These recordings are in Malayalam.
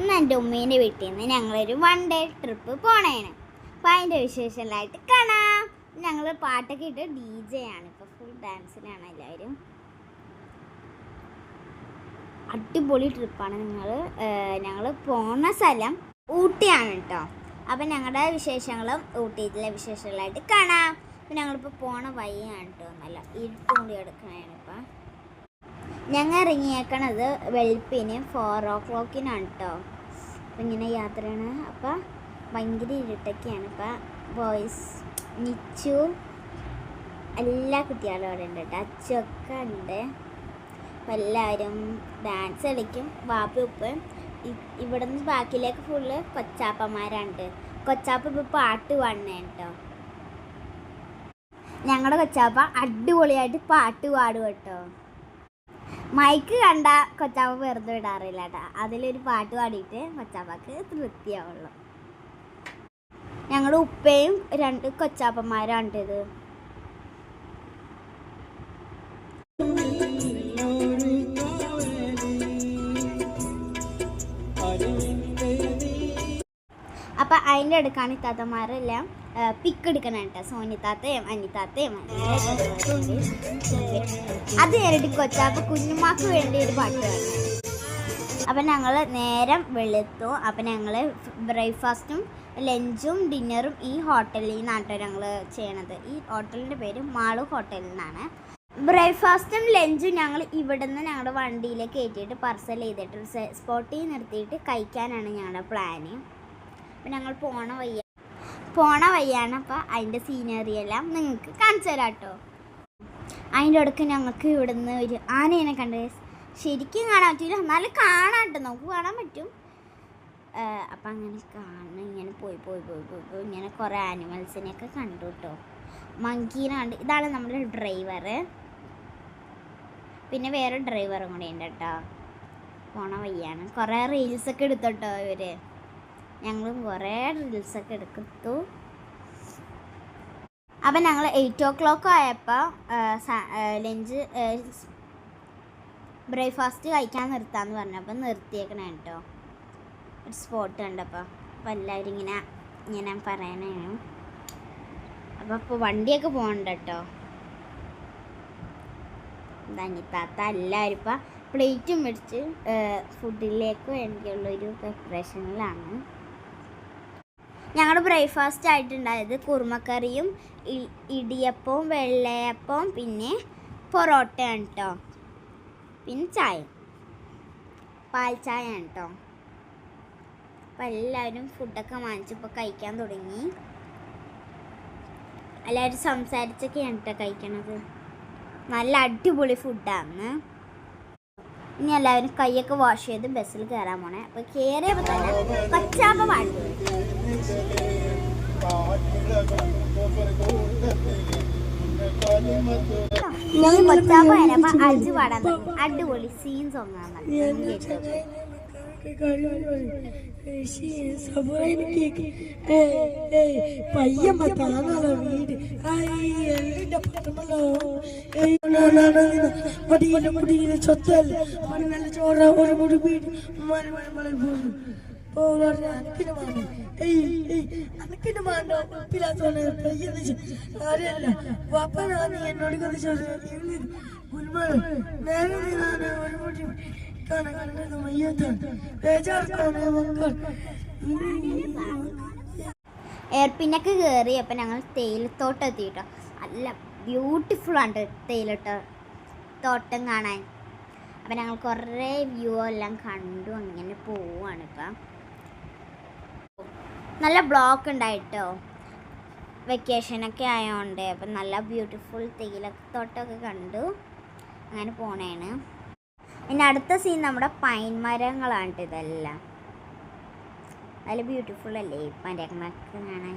ഇന്ന് എന്റെ ഉമ്മേന്റെ വീട്ടിൽ നിന്ന് ഞങ്ങളൊരു വൺ ഡേ ട്രിപ്പ് പോണേണ് അപ്പം അതിന്റെ വിശേഷങ്ങളായിട്ട് കാണാം. ഞങ്ങൾ പാട്ടൊക്കെ ഇട്ട് ഡി ജെ ആണ്. ഇപ്പോൾ ഫുൾ ഡാൻസിലാണ് എല്ലാവരും. അടിപൊളി ട്രിപ്പാണ് നിങ്ങൾ ഞങ്ങൾ പോണ സ്ഥലം ഊട്ടിയാണ് കേട്ടോ അപ്പം ഞങ്ങളുടെ വിശേഷങ്ങളും ഊട്ടിയിലെ വിശേഷങ്ങളായിട്ട് കാണാം. അപ്പം ഞങ്ങളിപ്പോൾ പോണ വഴിയാണ് കേട്ടോ നല്ല ഇരുട്ട് കൂടി ഇപ്പം. ഞങ്ങൾ ഇറങ്ങിയേക്കണത് വെളുപ്പിന് ഫോർ ഓ ക്ലോക്കിനാണ് കേട്ടോ അപ്പം ഇങ്ങനെ യാത്രയാണ്. അപ്പം ഭയങ്കര ഇരുട്ടൊക്കെയാണ്. ഇപ്പം ബോയ്സ് നിച്ചു എല്ലാ കുട്ടികളും അവിടെ ഉണ്ട് കേട്ടോ അച്ചൊക്കെ ഉണ്ട്. അപ്പം എല്ലാവരും ഡാൻസ് കളിക്കും. വാപ്പി ഉപ്പ് ഇവിടെ നിന്ന് ബാക്കിലേക്ക് ഫുള്ള് കൊച്ചാപ്പന്മാരുണ്ട് കൊച്ചാപ്പ ഇപ്പോൾ പാട്ട് പാടണേ കേട്ടോ ഞങ്ങളുടെ കൊച്ചാപ്പ അടിപൊളിയായിട്ട് പാട്ട് പാടും കേട്ടോ മൈക്ക് കണ്ട കൊച്ചാമ്മ വെറുതെ വിടാറില്ല കേട്ടോ. അതിലൊരു പാട്ട് പാടിയിട്ട് കൊച്ചാപ്പക്ക് തൃപ്തിയാവുള്ളൂ. ഞങ്ങളുടെ ഉപ്പയും രണ്ട് കൊച്ചാപ്പന്മാരാണ് ഇത് അപ്പം അതിന്റെ അടുക്കാണ് ഇത്താത്തമാരെല്ലാം പിക്ക് എടുക്കണം കേട്ടോ. സോനിത്താത്തയും അനിത്താത്തയും അത് നേരിട്ട് കൊച്ചാപ്പ കുഞ്ഞുമാക്ക് വേണ്ടി ഒരു പാട്ട് അപ്പം ഞങ്ങൾ നേരം വെളുത്തു. അപ്പം ഞങ്ങൾ ബ്രേക്ക്ഫാസ്റ്റും ലഞ്ചും ഡിന്നറും ഈ ഹോട്ടലിൽ നിന്നാട്ടോ ഞങ്ങൾ ചെയ്യണത്. ഈ ഹോട്ടലിന്റെ പേര് മാളു ഹോട്ടലിൽ നിന്നാണ് ബ്രേക്ക്ഫാസ്റ്റും ലഞ്ചും ഞങ്ങൾ ഇവിടെ നിന്ന് ഞങ്ങളുടെ വണ്ടിയിലേക്ക് കയറ്റിയിട്ട് പാർസൽ ചെയ്തിട്ട് സ്പോട്ടിൽ നിർത്തിയിട്ട് കഴിക്കാനാണ് ഞങ്ങളുടെ പ്ലാന് അപ്പം ഞങ്ങൾ പോണ വയ്യ പോണ വയ്യാണ് അപ്പോൾ അതിന്റെ സീനറി എല്ലാം നിങ്ങൾക്ക് കാണിച്ചു തരാം കേട്ടോ അതിന്റെ ഇടയ്ക്ക് ഞങ്ങൾക്ക് ഇവിടുന്ന് ഒരു ആനേനെ കണ്ട് ശരിക്കും കാണാൻ പറ്റില്ല എന്നാലും കാണാം കേട്ടോ നമുക്ക് കാണാൻ പറ്റും. അപ്പം അങ്ങനെ കാണണം ഇങ്ങനെ പോയി പോയി പോയി പോയി പോയി ഇങ്ങനെ കുറേ ആനിമൽസിനെയൊക്കെ കണ്ടു കേട്ടോ മങ്കീനാണ്ട് ഇതാണ് നമ്മുടെ ഡ്രൈവർ പിന്നെ വേറെ ഡ്രൈവറും കൂടെ ഉണ്ട് കേട്ടോ പോണ വയ്യാണ് കുറേ റീൽസൊക്കെ എടുത്തോട്ടോ ഇവർ ഞങ്ങളും കുറേ റീൽസൊക്കെ എടുക്കത്തു അപ്പം ഞങ്ങൾ എയ്റ്റ് ഓ ക്ലോക്ക് ആയപ്പോൾ ലഞ്ച് ബ്രേക്ക്ഫാസ്റ്റ് കഴിക്കാൻ നിർത്താമെന്ന് പറഞ്ഞപ്പോൾ നിർത്തിയേക്കണേ കേട്ടോ. ഒരു സ്പോട്ട് കണ്ടപ്പോൾ അപ്പോൾ എല്ലാവരും ഇങ്ങനെ ഇങ്ങനെ പറയണേനു. അപ്പോൾ ഇപ്പോൾ വണ്ടിയൊക്കെ പോകണ്ട കേട്ടോ. ധനിത്താത്ത എല്ലാവരും ഇപ്പം പ്ലേറ്റും മേടിച്ച് ഫുഡിലേക്ക് വേണ്ടിയുള്ളൊരു പ്രിപ്പറേഷനിലാണ് ഞങ്ങളുടെ ബ്രേക്ക്ഫാസ്റ്റ് ആയിട്ടുണ്ടായത് കുറുമക്കറിയും ഇടിയപ്പവും വെള്ളയപ്പവും പിന്നെ പൊറോട്ടയാണ് കേട്ടോ പിന്നെ ചായ. പാൽ ചായ ആണ് കേട്ടോ അപ്പം എല്ലാവരും ഫുഡൊക്കെ വാങ്ങിച്ചപ്പോൾ കഴിക്കാൻ തുടങ്ങി. എല്ലാവരും സംസാരിച്ചൊക്കെയാണ് കേട്ടോ കഴിക്കണത്. നല്ല അടിപൊളി ഫുഡാണ് ഇനി എല്ലാവരും കൈയൊക്കെ വാഷ് ചെയ്ത് ബസ്സിൽ കയറാൻ പോണേ. അപ്പോൾ കയറിയപ്പോൾ തന്നെ പച്ചാപ്പം പാട്ട്. ഈ പച്ചാപ്പ അപ്പൊ അടിച്ചു പാടാൻ അടിപൊളി സീൻ സോങ് ആണ്. വീട് ചോറ ഒരു മുടി വീട് മല മല മല പോകുന്നു അനക്കിന് ഏയ് അനക്കിന് ഒരു ഞങ്ങൾ തേയിലത്തോട്ടം എത്തിയിട്ടോ നല്ല ബ്യൂട്ടിഫുൾ ആണ് തേയിലട്ടോ തോട്ടം കാണാൻ. അപ്പം ഞങ്ങൾ കുറേ വ്യൂ എല്ലാം കണ്ടു. അങ്ങനെ പോവാണ് ഇപ്പം. നല്ല ബ്ലോക്ക് ഉണ്ടായിട്ടോ. വെക്കേഷനൊക്കെ ആയതുകൊണ്ട് അപ്പം നല്ല ബ്യൂട്ടിഫുൾ തേയിലത്തോട്ടമൊക്കെ കണ്ടു. അങ്ങനെ പോണേണ്. പിന്നെ അടുത്ത സീൻ നമ്മുടെ പൈൻ മരങ്ങളാണ് ഇതെല്ലാം. നല്ല ബ്യൂട്ടിഫുൾ അല്ലേ ഈ മരങ്ങളൊക്കെ കാണാൻ?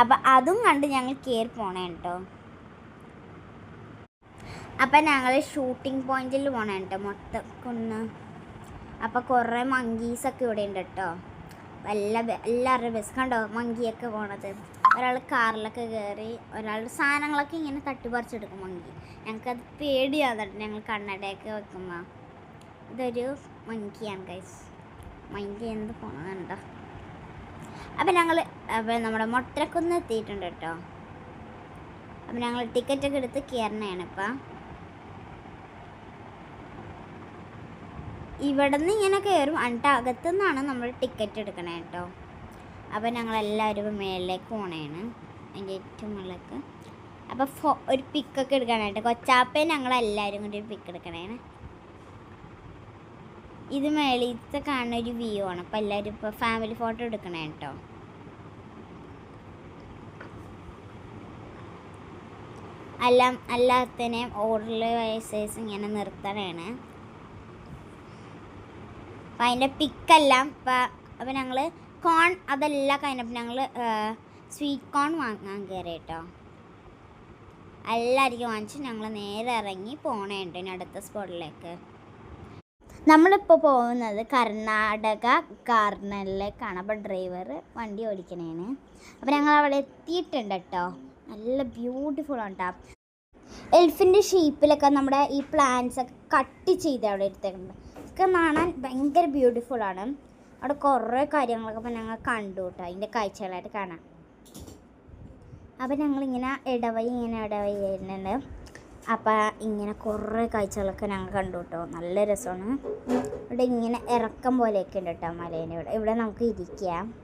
അപ്പം അതും കണ്ട് ഞങ്ങൾ കയറി പോണേ കേട്ടോ അപ്പം ഞങ്ങൾ ഷൂട്ടിംഗ് പോയിന്റിൽ പോകണം കേട്ടോ മൊത്തം കുന്ന്. അപ്പം കുറേ മങ്കീസൊക്കെ ഇവിടെ ഉണ്ട് കേട്ടോ എല്ലാ എല്ലാവരുടെ ബസ് കണ്ടോ? മങ്കിയൊക്കെ പോണത്. ഒരാൾ കാറിലൊക്കെ കയറി ഒരാൾ സാധനങ്ങളൊക്കെ ഇങ്ങനെ തട്ടിപ്പറിച്ചെടുക്കും മങ്കി ഞങ്ങൾക്കത് പേടിയാകുന്നുണ്ട് ഞങ്ങൾ കണ്ണടയൊക്കെ വെക്കുമ്പോൾ ഇതൊരു മങ്കിയാണ് കൈസ് മങ്കി എന്ത് പോണതുണ്ടോ. അപ്പം ഞങ്ങൾ അപ്പം നമ്മുടെ മൊട്ടരക്കുന്ന് എത്തിയിട്ടുണ്ട് കേട്ടോ. അപ്പം ഞങ്ങൾ ടിക്കറ്റൊക്കെ എടുത്ത് കയറണയാണ് ഇപ്പം. ഇവിടെ നിന്ന് ഇങ്ങനെ കയറും. എന്നിട്ട് അകത്തു നിന്നാണ് നമ്മൾ ടിക്കറ്റ് എടുക്കണേ കേട്ടോ. അപ്പോൾ ഞങ്ങളെല്ലാവരും മേലിലേക്ക് പോണേണ്. അതിന്റെ ഏറ്റവും മുകളിലേക്ക്. അപ്പോൾ ഫോ ഒരു പിക്കൊക്കെ എടുക്കാനായിട്ട് കൊച്ചാപ്പേ ഞങ്ങളെല്ലാവരും കൂടി ഒരു പിക്ക് എടുക്കണേണ്. ഇത് മേളിത്തെ കാണുന്ന ഒരു വ്യൂ ആണ്. അപ്പോൾ എല്ലാവരും ഇപ്പോൾ ഫാമിലി ഫോട്ടോ എടുക്കണേ കേട്ടോ. എല്ലാം എല്ലാത്തിനെയും ഓർഡറിൽ വയസ്സേഴ്സ് ഇങ്ങനെ നിർത്തണേണ്. അപ്പം അതിന്റെ പിക്കെല്ലാം അപ്പോൾ അപ്പം ഞങ്ങൾ കോൺ അതെല്ലാം കഴിഞ്ഞപ്പോൾ ഞങ്ങൾ സ്വീറ്റ് കോൺ വാങ്ങാൻ കയറി കേട്ടോ. എല്ലാവർക്കും വാങ്ങിച്ച് ഞങ്ങൾ നേരെ ഇറങ്ങി പോണേണ്ട ഇനി അടുത്ത സ്പോട്ടിലേക്ക് നമ്മളിപ്പോൾ പോകുന്നത് കർണാടക ഗാർഡനിലേക്കാണ് അപ്പോൾ ഡ്രൈവർ വണ്ടി ഓടിക്കണേന് അപ്പോൾ ഞങ്ങൾ അവിടെ എത്തിയിട്ടുണ്ട് കേട്ടോ. നല്ല ബ്യൂട്ടിഫുൾ ആണ് കേട്ടോ. എൽഫിന്റെ ഷേപ്പിലൊക്കെ നമ്മുടെ ഈ പ്ലാന്റ്സൊക്കെ കട്ട് ചെയ്ത് അവിടെ എടുത്തേക്കുന്നത് ഒക്കെ കാണാൻ ഭയങ്കര ബ്യൂട്ടിഫുൾ ആണ്. അവിടെ കുറേ കാര്യങ്ങളൊക്കെ ഇപ്പം ഞങ്ങൾ കണ്ടു കേട്ടോ അതിന്റെ കാഴ്ചകളായിട്ട് കാണാം. അപ്പം ഞങ്ങളിങ്ങനെ ഇടവഴി ഇങ്ങനെ ഇടവഴി വരുന്നുണ്ട്. അപ്പോൾ ഇങ്ങനെ കുറേ കാഴ്ചകളൊക്കെ ഞങ്ങൾ കണ്ടു കേട്ടോ നല്ല രസമാണ്. ഇവിടെ ഇങ്ങനെ ഇറക്കം പോലെയൊക്കെ ഉണ്ട് കേട്ടോ മലേന്റെ ഇവിടെ. ഇവിടെ നമുക്ക് ഇരിക്കാം.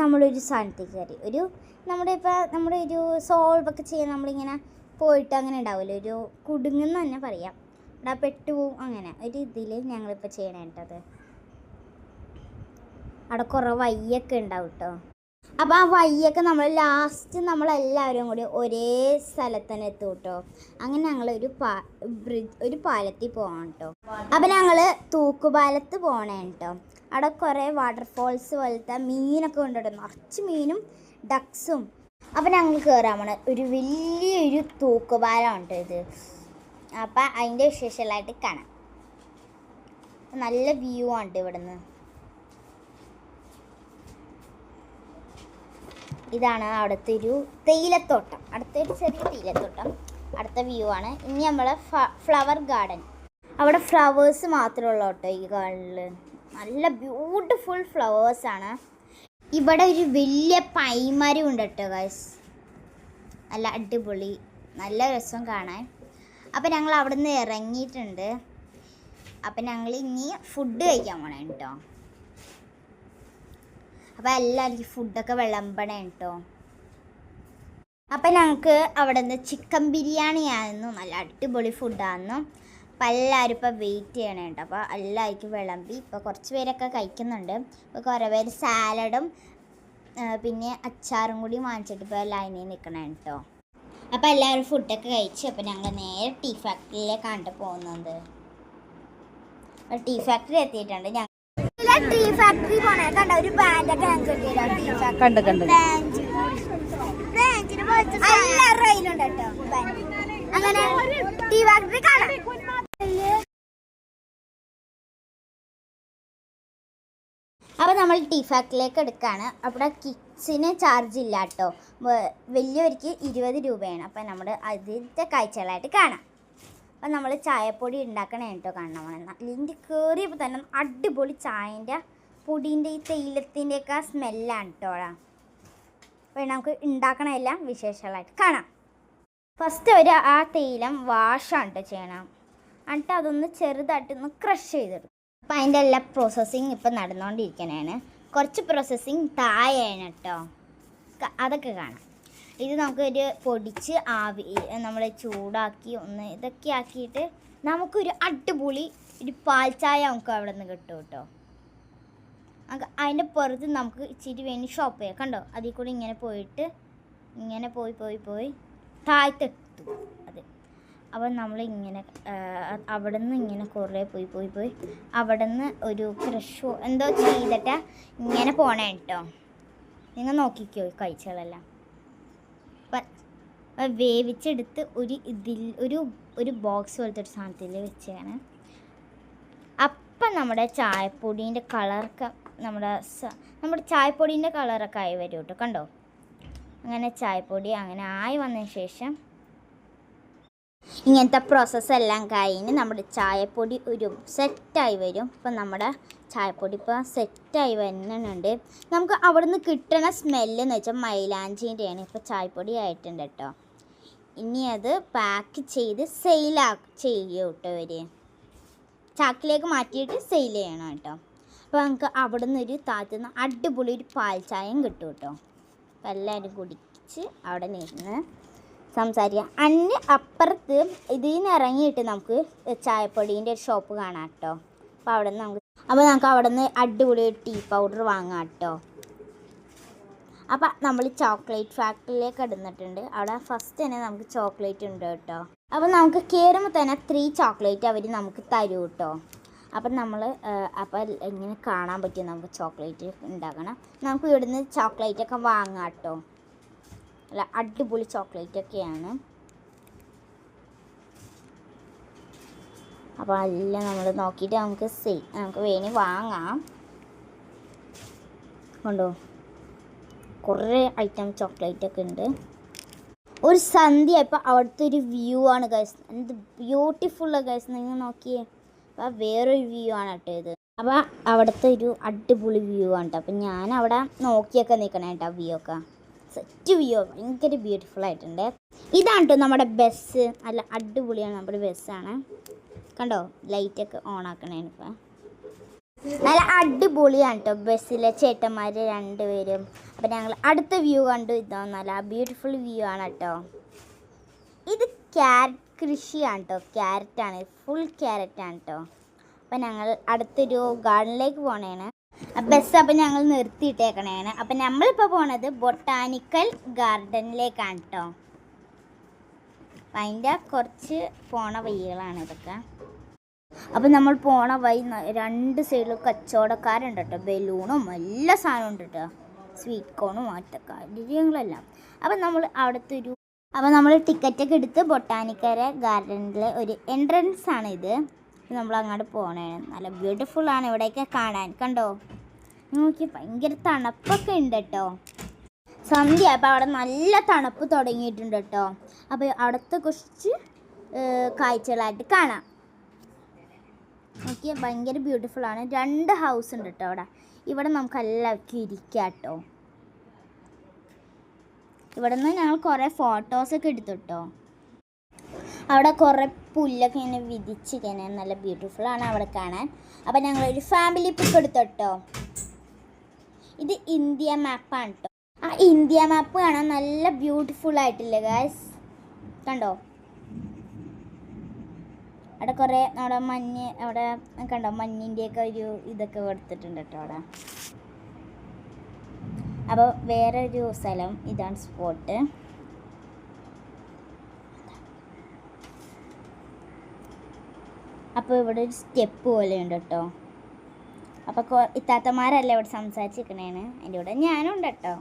നമ്മളൊരു സ്ഥാനത്തേക്ക് കയറി. ഒരു നമ്മുടെ ഇപ്പോൾ നമ്മുടെ ഒരു സോൾവൊക്കെ ചെയ്യാൻ നമ്മളിങ്ങനെ പോയിട്ട് അങ്ങനെ ഉണ്ടാവില്ല? ഒരു കുടുങ്ങുന്ന തന്നെ പറയാം. ഇവിടെ പെട്ടുപോകും അങ്ങനെ ഒരു ഇതിൽ ഞങ്ങളിപ്പോൾ ചെയ്യണേട്ടത് അവിടെ കുറേ വയ്യൊക്കെ ഉണ്ടാവും കേട്ടോ അപ്പോൾ ആ വയ്യൊക്കെ നമ്മൾ ലാസ്റ്റ് നമ്മളെല്ലാവരും കൂടി ഒരേ സ്ഥലത്ത് തന്നെ എത്തും കേട്ടോ അങ്ങനെ ഞങ്ങൾ ഒരു പാ ബ്രിഡ്ജ് ഒരു പാലത്തിൽ പോകണം കേട്ടോ അപ്പോൾ ഞങ്ങൾ തൂക്കുപാലത്ത് പോകണേ കേട്ടോ അവിടെ കുറേ വാട്ടർഫോൾസ് പോലത്തെ മീനൊക്കെ ഉണ്ട് കേട്ടോ നിറച്ച് മീനും ഡക്സും അപ്പം ഞങ്ങൾ കയറാൻ പോണ. ഒരു വലിയൊരു തൂക്കുപാലം കേട്ടോ ഇത്. അപ്പം അതിന്റെ വിശേഷമായിട്ട് കാണാം. നല്ല വ്യൂ ആണ് ഇവിടുന്ന്. ഇതാണ് അവിടുത്തെ ഒരു തേയിലത്തോട്ടം. അടുത്ത ഒരു ചെറിയ തേയിലത്തോട്ടം. അടുത്ത വ്യൂ ആണ്. ഇനി നമ്മളെ ഫ്ലവർ ഗാർഡൻ അവിടെ ഫ്ലവേഴ്സ് മാത്രമേ ഉള്ളൂ കേട്ടോ ഈ ഗാർഡനിൽ നല്ല ബ്യൂട്ടിഫുൾ ഫ്ലവേഴ്സാണ് ഇവിടെ ഒരു വലിയ പൈമരം ഉണ്ട് കേട്ടോ ഗൈസ് നല്ല അടിപൊളി. നല്ല രസം കാണാൻ. അപ്പം ഞങ്ങൾ അവിടെ നിന്ന് ഇറങ്ങിയിട്ടുണ്ട്. അപ്പം ഞങ്ങൾ ഇനി ഫുഡ് കഴിക്കാൻ പോണേ കേട്ടോ അപ്പോൾ എല്ലാവർക്കും ഫുഡൊക്കെ വിളമ്പണേ കേട്ടോ അപ്പം ഞങ്ങൾക്ക് അവിടെ നിന്ന് ചിക്കൻ ബിരിയാണി ആയിരുന്നു. നല്ല അടിപൊളി ഫുഡായിരുന്നു അപ്പം എല്ലാവരും ഇപ്പോൾ വെയിറ്റ് ചെയ്യണേ കേട്ടോ അപ്പോൾ എല്ലാവർക്കും വിളമ്പി. ഇപ്പോൾ കുറച്ച് പേരൊക്കെ കഴിക്കുന്നുണ്ട്. ഇപ്പോൾ കുറേ പേര് സാലഡും പിന്നെ അച്ചാറും കൂടി വാങ്ങിച്ചിട്ട് ഇപ്പോൾ ലൈനിൽ നിൽക്കണേ കേട്ടോ അപ്പോൾ എല്ലാവരും ഫുഡൊക്കെ കഴിച്ച്. അപ്പോൾ ഞങ്ങൾ നേരെ ടീ ഫാക്ടറിയിലേക്കാണ് പോകുന്നത് ടീ ഫാക്ടറി എത്തിയിട്ടുണ്ട്. ഞങ്ങൾ ടീ ഫാക്ടറി പോണേ. കണ്ട ഒരു ബാൻഡൊക്കെ ഞങ്ങൾക്ക് കിട്ടിയല്ലോ ടീ ഫാക്ടറി കണ്ട് കണ്ട്. എല്ലാവരുടെ കയ്യിലുണ്ട് കേട്ടോ. ബാൻഡ് അങ്ങനെ ടീ ഫാക്ടറി കാണാം. അപ്പോൾ നമ്മൾ ടീ ഫാക്ടറിയിലേക്ക് എടുക്കുകയാണ് അവിടെ കിഡ്സിന് ചാർജ് ഇല്ല കേട്ടോ വലിയവർക്ക് ഇരുപത് രൂപയാണ്. അപ്പോൾ നമ്മൾ അതിന്റെ കാഴ്ചകളായിട്ട് കാണാം. അപ്പം നമ്മൾ ചായപ്പൊടി ഉണ്ടാക്കണേ കേട്ടോ കാണണം. ഇതിന്റെ കയറിയപ്പോൾ തന്നെ അടിപൊളി ചായന്റെ പൊടീന്റെ ഈ തേയിലത്തിന്റെയൊക്കെ സ്മെല്ലാണ് കേട്ടോ അപ്പോൾ നമുക്ക് ഉണ്ടാക്കണമെല്ലാം വിശേഷങ്ങളായിട്ട് കാണാം. ഫസ്റ്റ് ഒരു ആ തേയിലം വാഷാണ് കേട്ടോ ചെയ്യണം. എന്നിട്ട് അതൊന്ന് ചെറുതായിട്ടൊന്ന് ക്രഷ് ചെയ്തെടുക്കും. അപ്പോൾ അതിന്റെ എല്ലാ പ്രോസസ്സിങ് ഇപ്പം നടന്നുകൊണ്ടിരിക്കണേണ് കുറച്ച് പ്രോസസ്സിങ് താഴെയാണ് കേട്ടോ അതൊക്കെ കാണാം. ഇത് നമുക്കൊരു പൊടിച്ച് ആവി നമ്മൾ ചൂടാക്കി ഒന്ന് ഇതൊക്കെ ആക്കിയിട്ട് നമുക്കൊരു അടിപൊളി ഒരു പാൽ ചായ നമുക്ക് അവിടെ നിന്ന് കിട്ടും കേട്ടോ അതിന്റെ പുറത്ത് നമുക്ക് ഇച്ചിരി വേണ്ടി ഷോപ്പ് ചെയ്യാം. കണ്ടോ? അതിൽ കൂടി ഇങ്ങനെ പോയിട്ട് ഇങ്ങനെ പോയി പോയി പോയി താഴ്ത്തെത്തും. അപ്പോൾ നമ്മൾ ഇങ്ങനെ അവിടെ നിന്ന് ഇങ്ങനെ കുറേ പോയി പോയി പോയി. അവിടെ നിന്ന് ഒരു ക്രഷോ എന്തോ ചെയ്തിട്ട് ഇങ്ങനെ പോണേ കേട്ടോ നിങ്ങൾ നോക്കിക്കോ അപ്പൊ വേവിച്ചെടുത്ത് ഒരു ഇതിൽ ഒരു ഒരു ബോക്സ് പോലത്തെ ഒരു സാധനത്തിൽ വെച്ചാണ് അപ്പം നമ്മുടെ ചായപ്പൊടീന്റെ കളറൊക്കെ നമ്മുടെ നമ്മുടെ ചായപ്പൊടീന്റെ കളറൊക്കെ ആയി വരും കേട്ടോ കണ്ടോ? അങ്ങനെ ചായപ്പൊടി അങ്ങനെ ആയി വന്നതിന് ശേഷം ഇങ്ങനത്തെ പ്രോസസ്സ് എല്ലാം കഴിഞ്ഞ് നമ്മുടെ ചായപ്പൊടി ഒരു സെറ്റായി വരും. ഇപ്പം നമ്മുടെ ചായപ്പൊടി ഇപ്പോൾ സെറ്റായി വരുന്നുണ്ട് നമുക്ക് അവിടുന്ന് കിട്ടണ സ്മെല്ല് എന്ന് വെച്ചാൽ മൈലാഞ്ചിന്റെയാണ് ഇപ്പോൾ ചായപ്പൊടി ആയിട്ടുണ്ട് കേട്ടോ. ഇനി അത് പാക്ക് ചെയ്ത് സെയിലാ ചെയ്യുക കേട്ടോ ഇവർ ചാക്കിലേക്ക് മാറ്റിയിട്ട് സെയിൽ ചെയ്യണം കേട്ടോ. അപ്പോൾ നമുക്ക് അവിടെ നിന്ന് ഒരു താത്തുന്ന അടിപൊളി ഒരു പാൽ ചായയും കിട്ടും കേട്ടോ. അപ്പോൾ എല്ലാവരും കുടിച്ച് അവിടെ നിന്ന് സംസാരിക്കാം. അന്ന് അപ്പുറത്ത് ഇതിൽ ഇറങ്ങിയിട്ട് നമുക്ക് ചായപ്പൊടീന്റെ ഒരു ഷോപ്പ് കാണാം കേട്ടോ അപ്പോൾ അവിടെ നിന്ന് നമുക്ക് അപ്പോൾ നമുക്ക് അവിടെ നിന്ന് അടിപൊളി ടീ പൗഡർ വാങ്ങാം കേട്ടോ അപ്പോൾ നമ്മൾ ചോക്ലേറ്റ് ഫാക്ടറിയിലേക്ക് ഇടുന്നിട്ടുണ്ട് അവിടെ ഫസ്റ്റ് തന്നെ നമുക്ക് ചോക്ലേറ്റ് ഉണ്ട് കേട്ടോ അപ്പോൾ നമുക്ക് കയറുമ്പോൾ തന്നെ ത്രീ ചോക്ലേറ്റ് അവർ നമുക്ക് തരും കേട്ടോ അപ്പം നമ്മൾ അപ്പം ഇങ്ങനെ കാണാൻ പറ്റും നമുക്ക് ചോക്ലേറ്റ് ഉണ്ടാക്കണം. നമുക്ക് ഇവിടുന്ന് ചോക്ലേറ്റ് ഒക്കെ വാങ്ങാം കേട്ടോ അല്ല അടിപൊളി ചോക്ലേറ്റ് ഒക്കെയാണ്. അപ്പോൾ എല്ലാം നമ്മൾ നോക്കിയിട്ട് നമുക്ക് സേ നമുക്ക് വേണി വാങ്ങാം. കൊണ്ടോ? കുറേ ഐറ്റം ചോക്ലേറ്റ് ഒക്കെ ഉണ്ട്. ഒരു സന്ധ്യ ഇപ്പോൾ അവിടുത്തെ ഒരു വ്യൂ ആണ് ഗൈസ് എന്ത് ബ്യൂട്ടിഫുൾ ഗൈസ് നിങ്ങൾ നോക്കിയേ. അപ്പോൾ വേറൊരു വ്യൂ ആണ് കേട്ടോ ഇത്. അപ്പോൾ അവിടുത്തെ ഒരു അടിപൊളി വ്യൂ ആണ് കേട്ടോ അപ്പോൾ ഞാൻ അവിടെ നോക്കിയൊക്കെ നിൽക്കണേ വ്യൂ ഒക്കെ. Set view. ഭയങ്കര ബ്യൂട്ടിഫുൾ ആയിട്ടുണ്ട്. ഇതാണ് കേട്ടോ നമ്മുടെ ബസ് നല്ല അടിപൊളിയാണ് നമ്മുടെ ബസ്സാണ് കണ്ടോ? ലൈറ്റൊക്കെ ഓൺ ആക്കണേന് ഇപ്പം. നല്ല അടിപൊളിയാണ് കേട്ടോ ബസ്സിലെ ചേട്ടന്മാർ രണ്ടുപേരും. അപ്പം ഞങ്ങൾ അടുത്ത വ്യൂ കണ്ടു. ഇതോ നല്ല ബ്യൂട്ടിഫുൾ വ്യൂ ആണ് കേട്ടോ ഇത് ക്യാരറ്റ് കൃഷിയാണ് കേട്ടോ ക്യാരറ്റാണ് ഫുൾ ക്യാരറ്റാണ് കേട്ടോ അപ്പം ഞങ്ങൾ അടുത്തൊരു ഗാർഡനിലേക്ക് പോണേണ്. ബസ് അപ്പം ഞങ്ങൾ നിർത്തിയിട്ടേക്കണേണ് അപ്പം നമ്മളിപ്പോൾ പോണത് ബൊട്ടാനിക്കൽ ഗാർഡനിലേക്കാണ് കേട്ടോ അതിന്റെ കുറച്ച് പോണ വഴികളാണ് ഇതൊക്കെ. അപ്പം നമ്മൾ പോണ വഴി രണ്ട് സൈഡിൽ കച്ചവടക്കാരുണ്ട് കേട്ടോ ബലൂണും എല്ലാ സാധനവും ഉണ്ട് കേട്ടോ സ്വീറ്റ് കോണും മറ്റൊക്കെ കാര്യങ്ങളെല്ലാം അപ്പം നമ്മൾ അവിടുത്തെ ഒരു അപ്പം നമ്മൾ ടിക്കറ്റൊക്കെ എടുത്ത് ബൊട്ടാനിക്കര ഗാർഡനിലെ ഒരു എൻട്രൻസ് ആണ് ഇത്. നമ്മൾ അങ്ങോട്ട് പോകണേ നല്ല ബ്യൂട്ടിഫുൾ ആണ് ഇവിടെയൊക്കെ കാണാൻ കണ്ടോ? നോക്കി ഭയങ്കര തണുപ്പൊക്കെ ഉണ്ട് കേട്ടോ സന്ധ്യ അപ്പോൾ അവിടെ നല്ല തണുപ്പ് തുടങ്ങിയിട്ടുണ്ട് കേട്ടോ അപ്പോൾ അവിടുത്തെ കുറച്ച് കാഴ്ചകളായിട്ട് കാണാം. നോക്കിയാൽ ഭയങ്കര ആണ്. രണ്ട് ഹൗസ് ഉണ്ട് കേട്ടോ അവിടെ. ഇവിടെ നമുക്ക് എല്ലാവർക്കും ഇരിക്കാം കേട്ടോ ഇവിടെ നിന്ന് ഞങ്ങൾ കുറേ ഫോട്ടോസൊക്കെ എടുത്തു കേട്ടോ അവിടെ കുറേ പുല്ലൊക്കെ ഇങ്ങനെ വിധിച്ച് ഇങ്ങനെ നല്ല ബ്യൂട്ടിഫുൾ ആണ് അവിടെ കാണാൻ. അപ്പം ഞങ്ങളൊരു ഫാമിലി പിക്ക് എടുത്തോട്ടോ. ഇത് ഇന്ത്യ മാപ്പാണ് കേട്ടോ ആ ഇന്ത്യ മാപ്പ് കാണാൻ നല്ല ബ്യൂട്ടിഫുൾ ആയിട്ടില്ലേ ഗായ്സ് കണ്ടോ? അവിടെ കുറേ അവിടെ മഞ്ഞ് അവിടെ കണ്ടോ? മഞ്ഞിന്റെയൊക്കെ ഒരു ഇതൊക്കെ കൊടുത്തിട്ടുണ്ട് കേട്ടോ അവിടെ. അപ്പോൾ വേറെ ഒരു സ്ഥലം ഇതാണ് സ്പോട്ട് അപ്പോൾ ഇവിടെ ഒരു സ്റ്റെപ്പ് പോലെ ഉണ്ട് കേട്ടോ. അപ്പോൾ കൊ ഇത്താത്തമാരല്ല ഇവിടെ സംസാരിച്ചിരിക്കണേന് അതിന്റെ കൂടെ ഞാനുണ്ട് കേട്ടോ.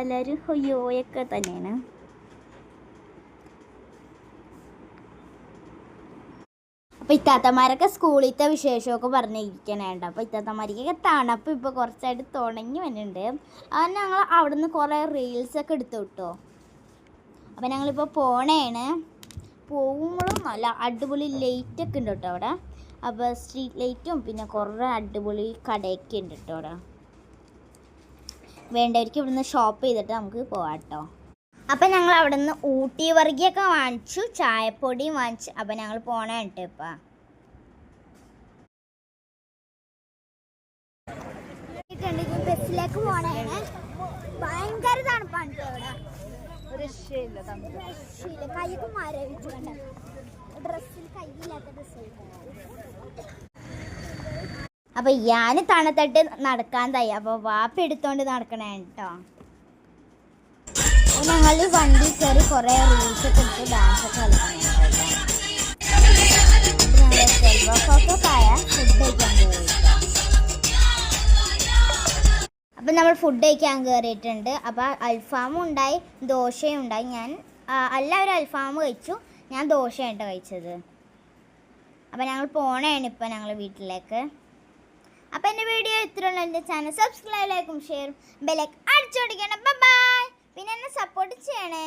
എല്ലാവരും ഹൊയ്യോയൊക്കെ തന്നെയാണ്. അപ്പോൾ ഇത്താത്തമാരൊക്കെ സ്കൂളിലത്തെ വിശേഷമൊക്കെ പറഞ്ഞിരിക്കണേണ്ട. അപ്പോൾ ഇത്താത്തമാരിക്കൊക്കെ തണുപ്പ് ഇപ്പോൾ കുറച്ചായിട്ട് തുടങ്ങി വരുന്നുണ്ട് അത് ഞങ്ങൾ അവിടുന്ന് കുറേ റീൽസൊക്കെ എടുത്തു കിട്ടോ. അപ്പോൾ ഞങ്ങളിപ്പോൾ പോണേണ്. പോകുമ്പോഴും നല്ല അടിപൊളി ലൈറ്റൊക്കെ ഉണ്ട് കേട്ടോ അവിടെ. അപ്പോൾ സ്ട്രീറ്റ് ലൈറ്റും പിന്നെ കുറേ അടിപൊളി കടയൊക്കെ ഉണ്ട് കേട്ടോ അവിടെ. വേണ്ടവർക്ക് ഇവിടുന്ന് ഷോപ്പ് ചെയ്തിട്ട് നമുക്ക് പോവാം കേട്ടോ. അപ്പം ഞങ്ങൾ അവിടെ നിന്ന് ഊട്ടി വർഗിയൊക്കെ വാങ്ങിച്ചു ചായപ്പൊടിയും വാങ്ങിച്ചു. അപ്പം ഞങ്ങൾ പോണ കേട്ടോ ഇപ്പം. ബസ്സിലേക്ക് പോണേ ഭയങ്കര തണുപ്പാണ് കേട്ടോ ഇവിടെ. രക്ഷയില്ല മരവിച്ചു കണ്ട ഡ്രസ്സിൽ കൈയില്ലാത്ത ഡ്രസ്സ് അപ്പൊ ഞാൻ തണുത്തിട്ട് നടക്കാൻ തയ്യ. അപ്പൊ വാപ്പ എടുത്തോണ്ട് നടക്കണേ കേട്ടോ. ഞങ്ങൾ വണ്ടി കയറി കൊറേ റൂൾസ് ഒക്കെ എടുത്ത് ഡാൻസ് ഒക്കെ കളിക്കണേ ഫുഡ് കഴിക്കാൻ കയറിയിട്ടുണ്ട് അപ്പോൾ അൽഫാമും ഉണ്ടായി ദോശയും ഉണ്ടായി. ഞാൻ എല്ലാവരും അൽഫാം കഴിച്ചു. ഞാൻ ദോശയായിട്ട് കഴിച്ചത്. അപ്പോൾ ഞങ്ങൾ പോണേണ് ഇപ്പോൾ ഞങ്ങൾ വീട്ടിലേക്ക്. അപ്പോൾ എന്റെ വീഡിയോ ഇത്രയുള്ള എന്റെ ചാനൽ സബ്സ്ക്രൈബ് ലൈക്കും ഷെയറും ബെലൈക്ക് അടിച്ചു അടിച്ചോടിക്കണം ബൈ പിന്നെ എന്നെ സപ്പോർട്ട് ചെയ്യണേ.